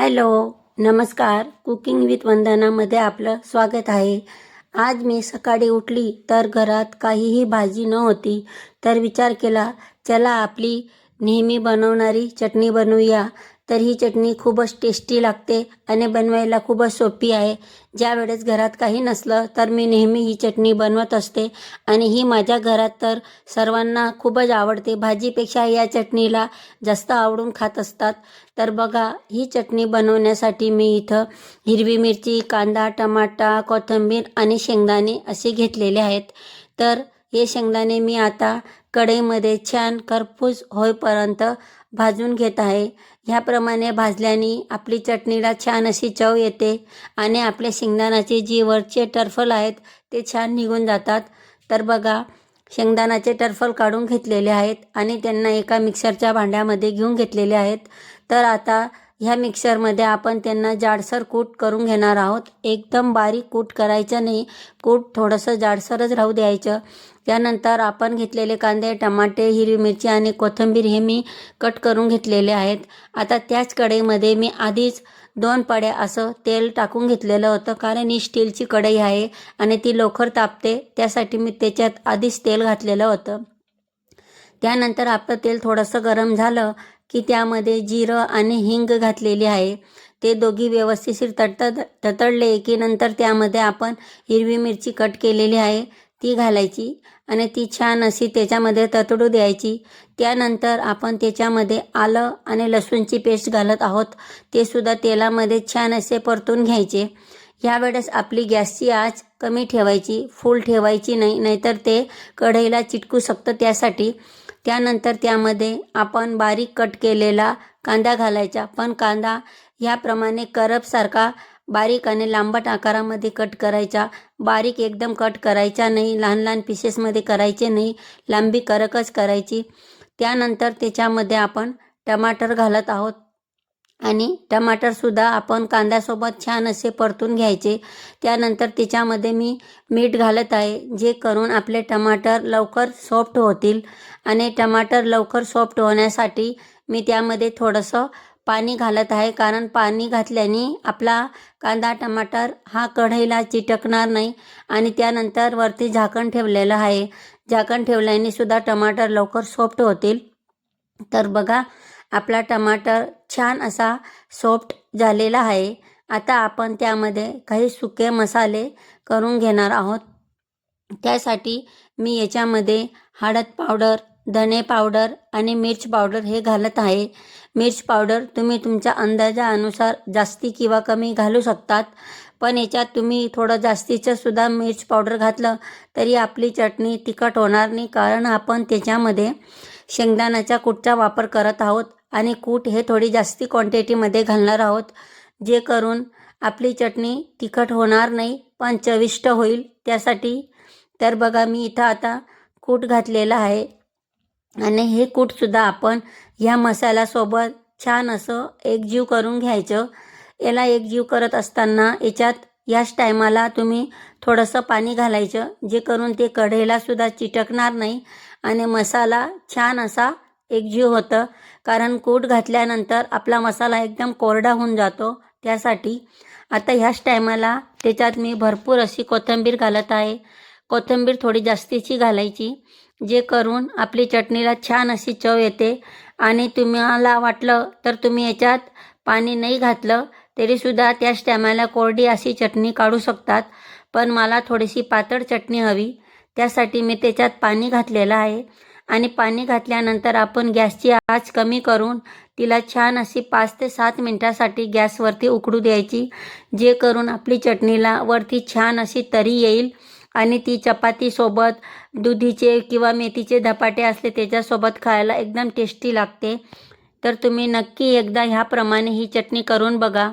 Hello नमस्कार. Cooking with वंदनामध्ये आपलं स्वागत आहे. आज मी सकाळी उठली तर घरात काहीही भाजी नव्हती तर विचार केला चला आपली नेहमी बनवणारी चटणी बनवूया. तर ही चटणी खूपच टेस्टी लागते आणि बनवायला खूपच सोपी आहे. ज्या वेळेस घरात काही नसलं तर मी नेहमी ही चटणी बनवत असते आणि ही माझ्या घरात तर सर्वांना खूपच आवडते. भाजीपेक्षा या चटणीला जास्त आवडून खात असतात. तर बघा ही चटणी बनवण्यासाठी मी इथं हिरवी मिरची कांदा टमाटा कोथिंबीर आणि शेंगदाणे असे घेतलेले आहेत. तर हे शेंगदाणे मी आता कढईमध्ये छान खरपूस होईपर्यंत भाजून घेत आहे. ह्याप्रमाणे भाजल्याने आपली चटणीला छान अशी चव येते आणि आपल्या शेंगदाण्याचे जी वरचे टरफल आहेत ते छान निघून जातात. तर बघा शेंगदाण्याचे टरफल काढून घेतलेले आहेत आणि त्यांना एका मिक्सरच्या भांड्यामध्ये घेऊन घेतलेले आहेत. तर आता ह्या मिक्सरमध्ये आपण त्यांना जाडसर कूट करून घेणार आहोत. एकदम बारीक कूट करायचं नाही. कूट थोडंसं जाडसरच राहू द्यायचं. त्यानंतर आपण घेतलेले कांदे टमाटे हिरवी मिरची आणि कोथिंबीर हे मी कट करून घेतलेले आहेत. आता त्याच कढईमध्ये मी आधीच दोन पड्या असं तेल टाकून घेतलेलं होतं कारण ही स्टीलची कढई आहे आणि ती लवकर तापते. त्यासाठी मी त्याच्यात आधीच तेल घातलेलं होतं. त्यानंतर आपलं तेल थोडंसं गरम झालं. की त्यामध्ये जिरं आणि हिंग घातलेली आहे. ते दोघी व्यवस्थिशीर तडतड ततडले की नंतर त्यामध्ये आपण हिरवी मिरची कट केलेली आहे. ती घालायची आणि ती छान अशी त्याच्यामध्ये ततडू द्यायची. त्यानंतर आपण त्याच्यामध्ये आलं आणि लसूणची पेस्ट घालत आहोत. ते सुद्धा तेलामध्ये छान असे परतून घ्यायचे. ह्यावेळेस आपली गॅसची आच कमी ठेवायची फुल ठेवायची नाही नाहीतर ते कढईला चिटकू शकतं त्यासाठी. त्यानंतर त्यामध्ये आपण बारीक कट केलेला कांदा घालायचा. पण कांदा ह्याप्रमाणे करपसारखा बारीक आणि लांबट आकारामध्ये कट करायचा. बारीक एकदम कट करायचा नाही. लहान लहान पिसेसमध्ये करायचे नाही. लांबी करकच करायची. त्यानंतर त्याच्यामध्ये आपण टमाटर घालत आहोत. आणि टमाटरसुद्धा आपण कांद्यासोबत छान असे परतून घ्यायचे. त्यानंतर त्याच्यामध्ये मी मीठ घालत आहे जे करून आपले टमाटर लवकर सॉफ्ट होतील. आणि टमाटर लवकर सॉफ्ट होण्यासाठी मी त्यामध्ये थोडंसं पाणी घालत आहे कारण पाणी घातल्याने आपला कांदा टमाटर हा कढईला चिटकणार नाही आणि त्यानंतर वरती झाकण ठेवलेलं आहे. झाकण ठेवल्याने सुद्धा टमाटर लवकर सॉफ्ट होतील. तर बघा आपला टमाटर छान असा सॉफ्ट झालेला आहे. आता आपण त्यामध्ये काही सुके मसाले करून घेणार आहोत. त्यासाठी मी याच्यामध्ये हळद पावडर धणे पावडर आणि मिर्च पावडर हे घालत आहे. मिर्च पावडर तुम्ही तुमच्या अंदाजानुसार जास्ती किंवा कमी घालू शकतात. पण याच्यात तुम्ही थोडं जास्तीचं सुद्धा मिर्च पावडर घातलं तरी आपली चटणी तिखट होणार नाही. कारण आपण त्याच्यामध्ये शेंगदाण्याच्या कुठचा वापर करत आहोत. आणि कूट हे थोडी जास्ती क्वांटिटीमध्ये घालणार आहोत. जे करून आपली चटणी तिखट होणार नाही पण चविष्ट होईल त्यासाठी. तर बघा मी इथं आता कूट घातलेलं आहे. आणि हे कूटसुद्धा आपण ह्या मसाल्यासोबत छान असं एकजीव करून घ्यायचं. याला एकजीव करत असताना याच्यात याच टायमाला तुम्ही थोडंसं पाणी घालायचं. जे करून ते कढईलासुद्धा चिटकणार नाही. आणि मसाला छान असा एकजीव होतं. कारण कूट घातल्यानंतर आपला मसाला एकदम कोरडा होऊन जातो. त्यासाठी आता ह्याच टायमाला त्याच्यात मी भरपूर अशी कोथिंबीर घालत आहे. कोथिंबीर थोडी जास्तीची घालायची जे करून आपली चटणीला छान अशी चव येते. आणि तुम्हाला वाटलं तर तुम्ही याच्यात पाणी नाही घातलं तरीसुद्धा त्याच टायमाला कोरडी अशी चटणी काढू शकतात. पण मला थोडीशी पातळ चटणी हवी. त्यासाठी मी त्याच्यात पाणी घातलेलं आहे. आणि पाणी घातल्यानंतर आपण गॅसची आच कमी करून तिला छान अशी पाच ते सात मिनटासाठी गॅसवरती उकडू द्यायची जे करून आपली चटणीला वरती छान अशी तरी येईल आणि ती चपातीसोबत दुधीचे किंवा मेथीचे धपाटे असले त्याच्यासोबत खायला एकदम टेस्टी लागते. तर तुम्ही नक्की एकदा ह्याप्रमाणे ही चटणी करून बघा.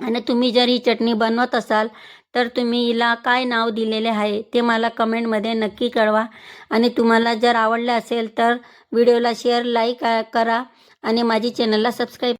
आणि तुम्ही जर ही चटणी बनवत असाल तर तुम्ही हिला काय नाव दिलेले आहे ते मला कमेंटमध्ये नक्की कळवा. आणि तुम्हाला जर आवडलं असेल तर व्हिडिओला शेअर लाईक करा. आणि माझी चॅनलला सबस्क्राईब